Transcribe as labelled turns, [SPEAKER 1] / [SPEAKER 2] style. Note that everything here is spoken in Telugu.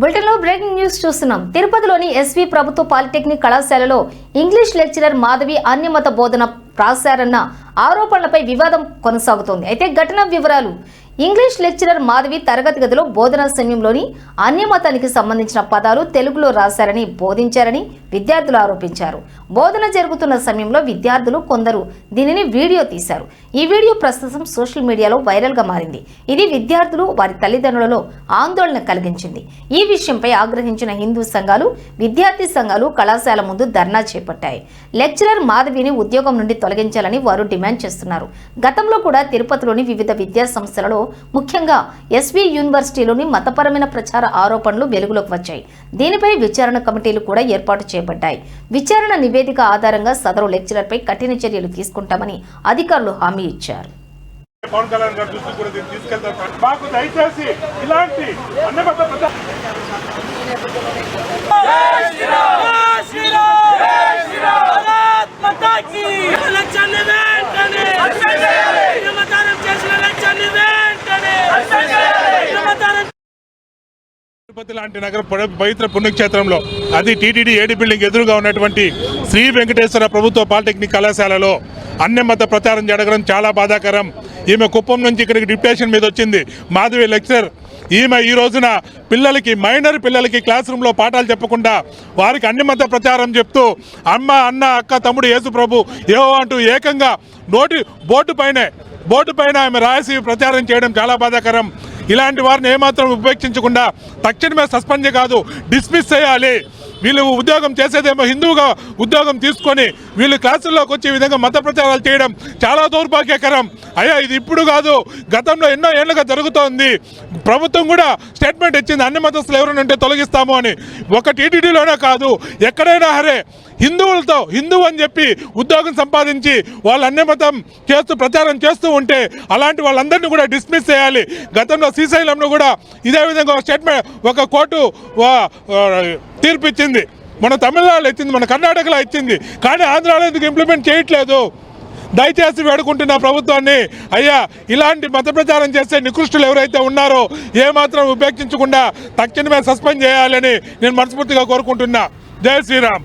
[SPEAKER 1] బులెటిన్లో బ్రేకింగ్ న్యూస్ చూస్తున్నాం. తిరుపతిలోని ఎస్వి ప్రభుత్వ పాలిటెక్నిక్ కళాశాలలో ఇంగ్లీష్ లెక్చరర్ మాధవి అన్యమత బోధన రాశారన్న ఆరోపణలపై వివాదం కొనసాగుతోంది. అయితే ఘటన వివరాలు ఇంగ్లీష్ లెక్చరర్ మాధవి తరగతి గదిలో బోధనా సమయంలోని అన్యమతానికి సంబంధించిన పదాలు తెలుగులో రాశారని బోధించారని విద్యార్థులు ఆరోపించారు. బోధన జరుగుతున్న సమయంలో విద్యార్థులు కొందరు దీనిని వీడియో తీశారు. ఈ వీడియో ప్రస్తుతం సోషల్ మీడియాలో వైరల్గా మారింది. ఇది విద్యార్థులు వారి తల్లిదండ్రులలో ఆందోళన కలిగించింది. ఈ విషయంపై ఆగ్రహించిన హిందూ సంఘాలు విద్యార్థి సంఘాలు కళాశాల ముందు ధర్నా చేపట్టాయి. లెక్చరర్ మాధవిని ఉద్యోగం నుండి తొలగించాలని వారు డిమాండ్ చేస్తున్నారు. గతంలో కూడా తిరుపతిలోని వివిధ విద్యా సంస్థలలో ముఖ్యంగా ఎస్వి యూనివర్సిటీలోని మతపరమైన ప్రచార ఆరోపణలు వెలుగులోకి వచ్చాయి. దీనిపై విచారణ కమిటీలు కూడా ఏర్పాటు చేయబడ్డాయి. విచారణ నివేదిక ఆధారంగా సదరు లెక్చరర్పై కఠిన చర్యలు తీసుకుంటామని అధికారులు హామీ ఇచ్చారు.
[SPEAKER 2] పవన్ కళ్యాణ్ గారి దృష్టికి కూడా దీన్ని తీసుకెళ్తారు. మాకు దయచేసి ఇలాంటి అన్నబద్ధ తిరుపతి లాంటి నగర పవిత్ర పుణ్యక్షేత్రంలో అది టీటీడీ ఏడి బిల్డింగ్ ఎదురుగా ఉన్నటువంటి శ్రీ వెంకటేశ్వర ప్రభుత్వ పాలిటెక్నిక్ కళాశాలలో అన్యమత ప్రచారం జరగడం చాలా బాధాకరం. ఈమె కుప్పం నుంచి ఇక్కడికి డిప్యూటేషన్ మీద వచ్చింది. మాధవి లెక్చరర్ ఈమె ఈ రోజున పిల్లలకి మైనర్ పిల్లలకి క్లాస్ రూమ్లో పాఠాలు చెప్పకుండా వారికి అన్యమత ప్రచారం చెప్తూ అమ్మ అన్న అక్క తమ్ముడు యేసు ప్రభు ఏవో అంటూ ఏకంగా నోటి బోర్డు పైనే బోర్డు పైన ఆమె రాసి ప్రచారం చేయడం చాలా బాధాకరం. ఇలాంటి వారిని ఏమాత్రం ఉపేక్షించకుండా తక్షణమే సస్పెండ్ కాదు డిస్మిస్ చేయాలి. వీళ్ళు ఉద్యోగం చేసేదేమో హిందువుగా ఉద్యోగం తీసుకొని వీళ్ళు క్లాసుల్లోకి వచ్చే విధంగా మత ప్రచారాలు చేయడం చాలా దౌర్భాగ్యకరం. అయ్యా ఇది ఇప్పుడు కాదు గతంలో ఎన్నో ఏళ్ళుగా జరుగుతోంది. ప్రభుత్వం కూడా స్టేట్మెంట్ ఇచ్చింది అన్ని మతస్థులు ఎవరైనా ఉంటే తొలగిస్తాము అని. ఒక టీటీడీలోనే కాదు ఎక్కడైనా సరే హిందువులతో హిందువు అని చెప్పి ఉద్యోగం సంపాదించి వాళ్ళు అన్ని మతం చేస్తూ ప్రచారం చేస్తూ ఉంటే అలాంటి వాళ్ళందరినీ కూడా డిస్మిస్ చేయాలి. గతంలో శ్రీశైలంలో కూడా ఇదే విధంగా ఒక స్టేట్మెంట్ ఒక కోర్టు తీర్పు ఇచ్చింది మన తమిళనాడులో ఇచ్చింది మన కర్ణాటకలో ఇచ్చింది. కానీ ఆంధ్రాలో ఎందుకు ఇంప్లిమెంట్ చేయట్లేదు? దయచేసి వేడుకుంటున్న ప్రభుత్వాన్ని అయ్యా ఇలాంటి మత ప్రచారం చేసే నికృష్టులు ఎవరైతే ఉన్నారో ఏమాత్రం ఉపేక్షించకుండా తక్షణమే సస్పెండ్ చేయాలని నేను మనస్ఫూర్తిగా కోరుకుంటున్నా. జై శ్రీరామ్.